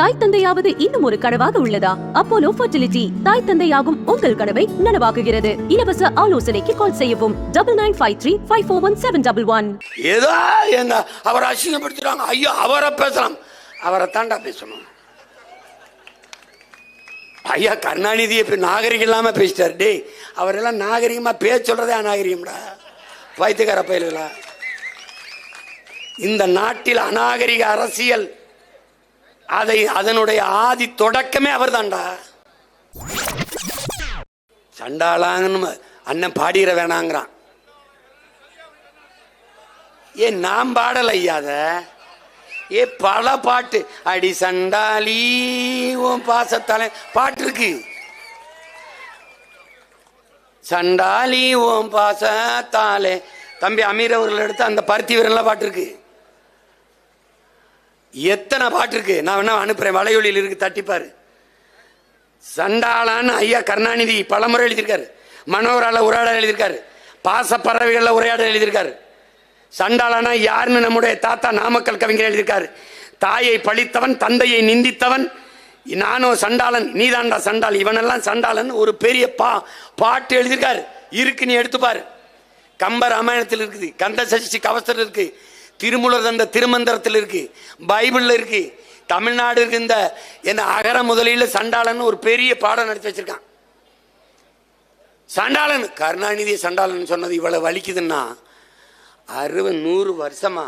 தாய் தந்தையாவது இன்னும் ஒரு கனவாக உள்ளதா? அப்போலோ ஃபர்டிலிட்டி தாய் தந்தையாகும் உங்கள் கனவை நனவாக்குகிறது. இலவச ஆலோசனைக்கு கால் செய்யவும். Double nine five three five four one seven double one ஏதோ என்ன அவரை அசிங்கப்படுத்திடுவாங்க ஐயோ அவரை பேசலாம். அவரை தாண்டா பேசணும். ஐயா கருணாநிதி இப்ப நாகரிகம் இல்லாம பேசிட்டார். டே அவரெல்லாம் நாகரிகமா பேச சொல்றதே அநாகரிகம்டா. பைத்தியக்கார பயல்களா. இந்த நாட்டில் அநாகரிக அரசியல் அதை அதனுடைய ஆதி தொடக்கமே அவர்தான்டா. சண்டாளாங்கன்னு அண்ணன் பாடிட வேணாங்கிறான். ஏ நான் பாடல ஐயாத ஏ பல பாட்டு. அடி சண்டாளி உன் பாசத்தாலே பாட்டு இருக்கு சண்டாலி ஓம் பாசத்தாலே. தம்பி அமீர் அவர்கள் எடுத்து அந்த பருத்தி வீரன்லாம் பாட்டு இருக்கு எத்தனை பாட்டு இருக்கு? நான் வேணா அனுப்புறேன். வலையொலியில் இருக்கு தட்டிப்பாரு சண்டாளான்னு ஐயா கருணாநிதி பலமுறை எழுதியிருக்காரு. மனோரால உரையாடல் எழுதியிருக்காரு. பாச பறவைகளில் உரையாடல் எழுதியிருக்காரு. சண்டாளனா யாருன்னு நம்முடைய தாத்தா நாமக்கல் கவிஞர் எழுதியிருக்காரு. தாயை பழித்தவன் தந்தையை நிந்தித்தவன் நானோ சண்டாளன் நீதாண்டா சண்டாள். இவனெல்லாம் சண்டாளன் ஒரு பெரிய பா பாட்டு எழுதியிருக்காரு. இருக்கு நீ எடுத்துப்பாரு கம்ப ராமாயணத்தில் இருக்குது. கந்த சஷ்டி கவசத்தில் இருக்குது திருமுலர் தந்த திருமந்திரத்தில் இருக்கு பைபிளில் இருக்கு. தமிழ்நாடு இருந்த இந்த என்ன அகர முதலில் சண்டாளன் ஒரு பெரிய பாடம் நடத்தி வச்சிருக்கான். சண்டாளன் கருணாநிதி சண்டாளன் சொன்னது இவ்வளவு வலிக்குதுன்னா அறுபது நூறு வருஷமா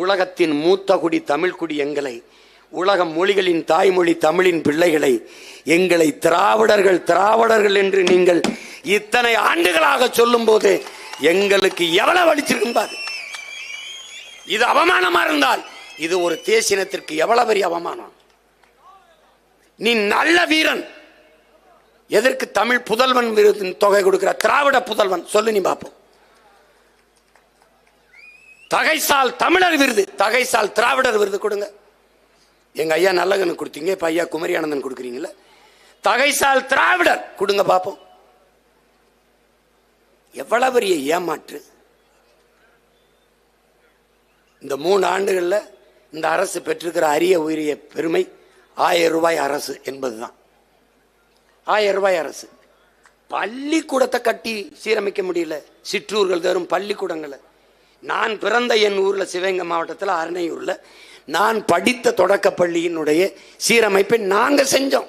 உலகத்தின் மூத்த குடி தமிழ் குடி எங்களை உலக மொழிகளின் தாய்மொழி தமிழின் பிள்ளைகளை எங்களை திராவிடர்கள் திராவிடர்கள் என்று நீங்கள் இத்தனை ஆண்டுகளாக சொல்லும்போது எங்களுக்கு எவ்வளவு வலிச்சிருக்கும் பாரு. இது அவமானமா இருந்தால் இது ஒரு தேசினத்திற்கு எவ்வளவு பெரிய அவமானம்? நீ நல்ல வீரன். எதற்கு தமிழ் புதல்வன் விருது தொகை கொடுக்கிற? திராவிட புதல்வன். சொல்லு நீ பார்ப்போம் தகைசால் தமிழர் விருது. தகைசால் திராவிடர் விருது கொடுங்க. எங்க ஐயா நல்லகனுக்கு கொடுத்தீங்க இப்ப ஐயா குமரி ஆனந்தன் கொடுக்குறீங்களா தகைசால் திராவிடர் கொடுங்க பார்ப்போம் எவ்வளவு பெரிய ஏமாற்று. இந்த மூணு ஆண்டுகளில் இந்த அரசு பெற்றிருக்கிற அரிய உயரிய பெருமை ஆயிரம் ரூபாய் அரசு என்பது தான் ஆயிரம் ரூபாய் அரசு. பள்ளிக்கூடத்தை கட்டி சீரமைக்க முடியல. சிற்றூர்கள் தரும் பள்ளிக்கூடங்களை. நான் பிறந்த என் ஊரில் சிவகங்கை மாவட்டத்தில் அரணையூரில் நான் படித்த தொடக்க பள்ளியினுடைய சீரமைப்பை நாங்கள் செஞ்சோம்.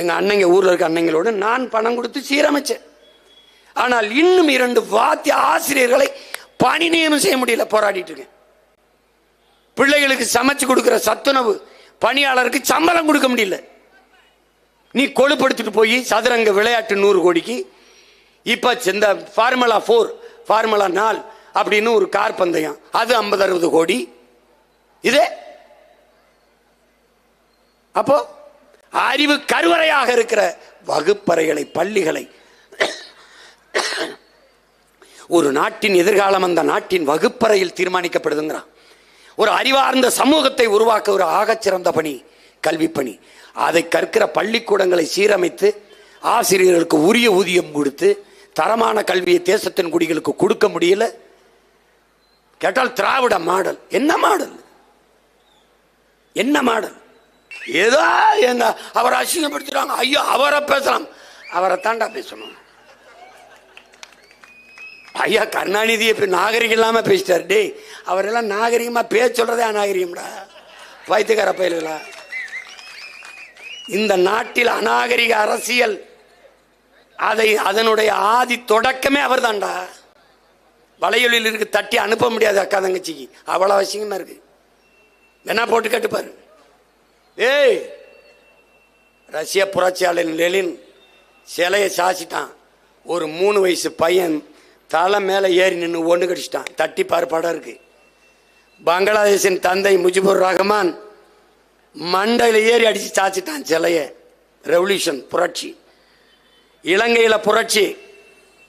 எங்கள் அன்னைங்க ஊரில் இருக்க அன்னைங்களோடு நான் பணம் கொடுத்து சீரமைச்சேன். ஆனால் இன்னும் இரண்டு வாத்திய ஆசிரியர்களை பணி நியமனம் செய்ய முடியல போராடிட்டு இருக்கேன். பிள்ளைகளுக்கு சமைச்சு கொடுக்கிற சத்துணவு பணியாளருக்கு சம்பளம் கொடுக்க முடியல. நீ கொழுப்படுத்திட்டு போய் சதுரங்க விளையாட்டு நூறு கோடிக்கு இப்ப இந்த ஃபார்முலா ஃபோர் ஃபார்முலா நாள் அப்படின்னு ஒரு கார் பந்தயம் அது ஐம்பது அறுபது கோடி. இதே. அப்போ அறிவு கருவறையாக இருக்கிற வகுப்பறைகளை பள்ளிகளை ஒரு நாட்டின் எதிர்காலம் அந்த நாட்டின் வகுப்பறையில் தீர்மானிக்கப்படுதுங்கிறான். ஒரு அறிவார்ந்த சமூகத்தை உருவாக்க ஒரு ஆகச்சிறந்த பணி கல்வி பணி. அதை கற்கிற பள்ளிக்கூடங்களை சீரமைத்து ஆசிரியர்களுக்கு உரிய ஊதியம் கொடுத்து தரமான கல்வியை தேசத்தின் குடிகளுக்கு கொடுக்க முடியல. கேட்டால் திராவிட மாடல். என்ன மாடல்? என்ன மாடல்? ஏதோ எங்க அவரை அசிங்கப்படுத்திடுவாங்க. ஐயோ அவரை பேசலாம். அவரை தாண்டா பேசணும். ஐயா கருணாநிதியை இப்போ நாகரிகம் இல்லாமல் பேசிட்டார். டேய் அவரெல்லாம் நாகரிகமாக பேச சொல்கிறதே அநாகரிகம்டா. வைத்தியக்கார பயல்களா? இந்த நாட்டில் அநாகரிக அரசியல் அதை அதனுடைய ஆதி தொடக்கமே அவர்தான்டா. வலையொலியில் இருக்கு தட்டி அனுப்ப முடியாது அக்கா தங்கச்சிக்கு. அவ்வளோ அவசியமாக இருக்கு. வேணா போட்டு கேட்டுப்பாரு ஏய் ரஷ்ய புரட்சியாளர் லெலின் சிலையை சாச்சிட்டான். ஒரு மூணு வயசு பையன் தலை மேலே ஏறி நின்று ஒன்று கடிச்சிட்டான். தட்டி பார்ப்பாடாக இருக்குது இருக்கு. பங்களாதேஷின் தந்தை முஜிபுர் ரஹ்மான் மண்டையில் ஏறி அடித்து சாச்சிட்டான் சிலையை. ரெவல்யூஷன் புரட்சி. இலங்கையில் புரட்சி.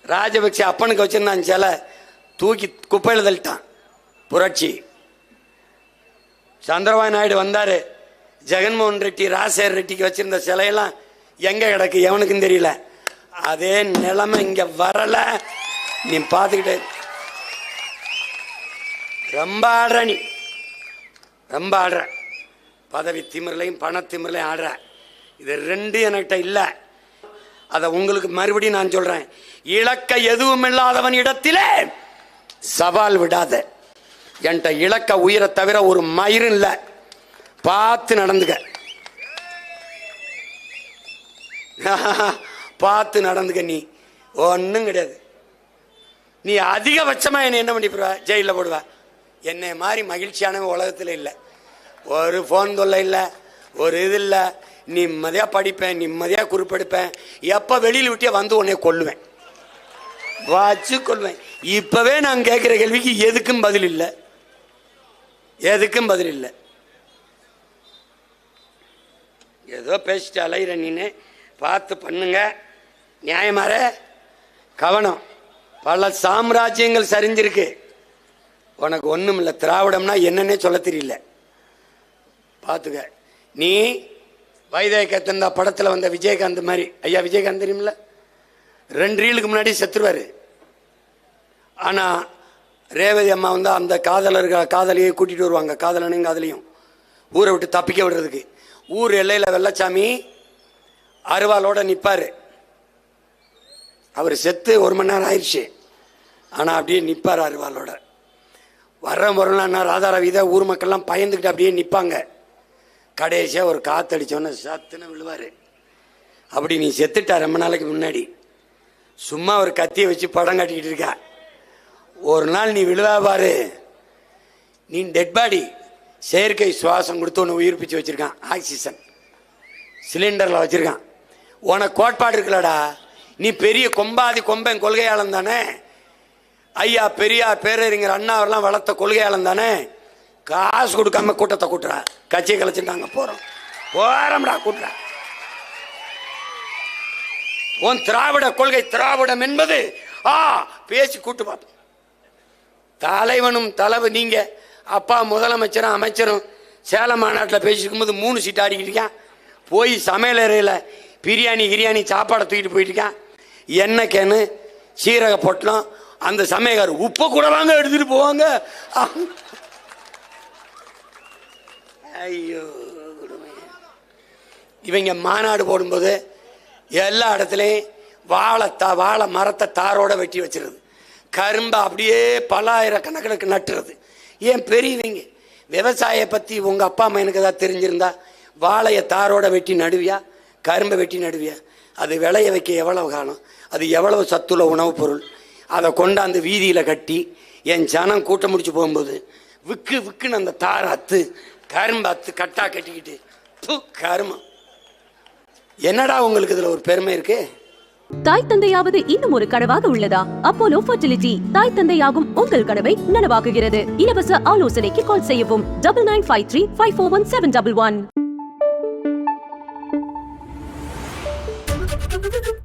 ராஜபக்சே அப்பனுக்கு வச்சுருந்தான் சிலை. தூக்கி குப்பையில் தள்ளிட்டான். புரட்சி. சந்திரபாபு நாயுடு வந்தார். ஜெகன்மோகன் ரெட்டி ராஜசேகர் ரெட்டிக்கு வச்சுருந்த சிலையெல்லாம் எங்கே கிடக்கு? எவனுக்கும் தெரியல. அதே நிலைமை இங்கே வரல. நீ பார்த்துக்கிட்டே ரொம்ப ஆடுற நீ. ரொம்ப ஆடுற. பதவி திமிரலையும் பணத்திமிரலையும் ஆடுற. இது ரெண்டு என்கிட்ட இல்லை. அதை உங்களுக்கு மறுபடியும் நான் சொல்றேன். இலக்க எதுவும் இல்லாதவன் இடத்திலே சவால் விடாத. என்கிட்ட இலக்க உயிரை தவிர ஒரு மயிரும் இல்லை. பார்த்து நடந்துக்க. பார்த்து நடந்துக்க நீ. ஒன்றும் கிடையாது. நீ அதிகபட்சமாக என்னை என்ன பண்ணி போடுவ? ஜெயிலில் போடுவ. என்னை மாதிரி மகிழ்ச்சியானவன் உலகத்தில் இல்லை. ஒரு ஃபோன் தொல்லை இல்லை. ஒரு இது இல்லை. நிம்மதியாக படிப்பேன் நிம்மதியாக குறிப்பெடுப்பேன். எப்போ வெளியில் விட்டே வந்து உன்னை கொள்ளுவேன் வச்சு கொள்வேன் இப்போவே நான் கேட்குற கேள்விக்கு எதுக்கும் பதில் இல்லை. எதுக்கும் பதில் இல்லை. ஏதோ பேசிட்டு அலையிற நீனு. பார்த்து பண்ணுங்க. நியாயமாற? கவனம். பல சாம்ராஜ்யங்கள் சரிஞ்சிருக்கு. உனக்கு ஒன்றும் இல்லை. திராவிடம்னா என்னன்னே சொல்ல தெரியல. பார்த்துக்க நீ வைதேகத்தந்தா படத்தில் வந்த விஜயகாந்த் மாதிரி. ஐயா விஜயகாந்த் தெரியுமில்ல? ரெண்டு ரீலுக்கு முன்னாடி செத்துருவார். ஆனால் ரேவதி அம்மா வந்து அந்த காதலர்கள் காதலியை கூட்டிகிட்டு வருவாங்க. காதலனையும் காதலியும். ஊரை விட்டு தப்பிக்க விடுறதுக்கு. ஊர் எல்லையில் வெள்ளச்சாமி அருவாளோட நிற்பார் அவர் செத்து ஒரு மணி நேரம் ஆயிடுச்சு. ஆனால் அப்படியே நிற்பார் அருவாளோட. வர்ற முறைனா ராதாரவி தான் ஊர் மக்கள்லாம் பயந்துக்கிட்டு அப்படியே நிற்பாங்க கடைசியாக ஒரு காத்தடிச்சோன்னு சத்துன்னு விழுவார். அப்படி நீ செத்துட்டா ரொம்ப நாளைக்கு முன்னாடி. சும்மா ஒரு கத்தியை வச்சு படம் காட்டிக்கிட்டு இருக்கா. ஒரு நாள் நீ விழுவா பாரு. நீ டெட் பாடி செயற்கை சுவாசம் கொடுத்து ஒன்று உயிர்ப்பிச்சு வச்சுருக்கான். ஆக்சிஜன். சிலிண்டரில் வச்சுருக்கான். உனக்கு கோட்பாடு இருக்குல்லடா. நீ பெரிய கொம்பாதி கொம்பன் கொள்கையாளன் தானே? ஐயா பெரியார் பேரறிஞர் அண்ணா வளர்த்த கொள்கையாளன் தானே? காசு கொடுக்காம கூட்டத்தை கூட்டுறா. கட்சியை கலைச்சுட்டாங்க போகிறோம் போகிறோம்டா கூட்டுறா. உன் திராவிட கொள்கை திராவிடம் என்பது ஆ பேசி கூட்டு பார்ப்போம் தலைவனும் தலைவு நீங்க அப்பா முதலமைச்சரும் அமைச்சரும் சேலம் மாநாட்டில் பேசியிருக்கும்போது மூணு சீட்டு ஆடிக்கிட்டு இருக்கான் போய் சமையலறையில் பிரியாணி கிரியாணி சாப்பாடை தூக்கிட்டு போயிட்டு இருக்கான் எண்ணெய் கேனு சீரக பொட்டலம் அந்த சமையக்கார் உப்பை கூட வாங்க எடுத்துட்டு போவாங்க. ஐயோ இவங்க மாநாடு போடும்போது எல்லா இடத்துலையும் வாழை தா வாழை மரத்தை தாரோட வெட்டி வச்சிருது. கரும்பை அப்படியே பலாயிரக்கணக்கணக்கு நட்டுறது. ஏன் பெரியவங்க? விவசாய பற்றி உங்கள் அப்பா அம்மா எனக்கு ஏதாவது தெரிஞ்சிருந்தா வாழையை தாரோட வெட்டி நடுவியா? கரும்பை வெட்டி நடுவியா? அது விளைய வைக்க எவ்வளவு காலம் அது எவ்வளவு சத்துள்ள உணவுப் பொருள்? அதை கொண்டாந்து வீதியில் கட்டி என் ஜனம் கூட்டம் முடிச்சு போகும்போது விக்கு விக்குன்னு அந்த தாரை அத்து கரும்பு அத்து கட்டா கட்டிக்கிட்டு ப்பு, கருமம் என்னடா உங்களுக்கு இதுல ஒரு பெருமை இருக்கு? தாய் தந்தையாவது இன்னும் ஒரு கனவாக உள்ளதா? அப்போலோ ஃபர்டிலிட்டி தாய் தந்தையாகும் உங்கள் கனவை நனவாக்குகிறது. இலவச ஆலோசனைக்கு கால் செய்யவும். Double nine five three five four one seven double one. Thank you.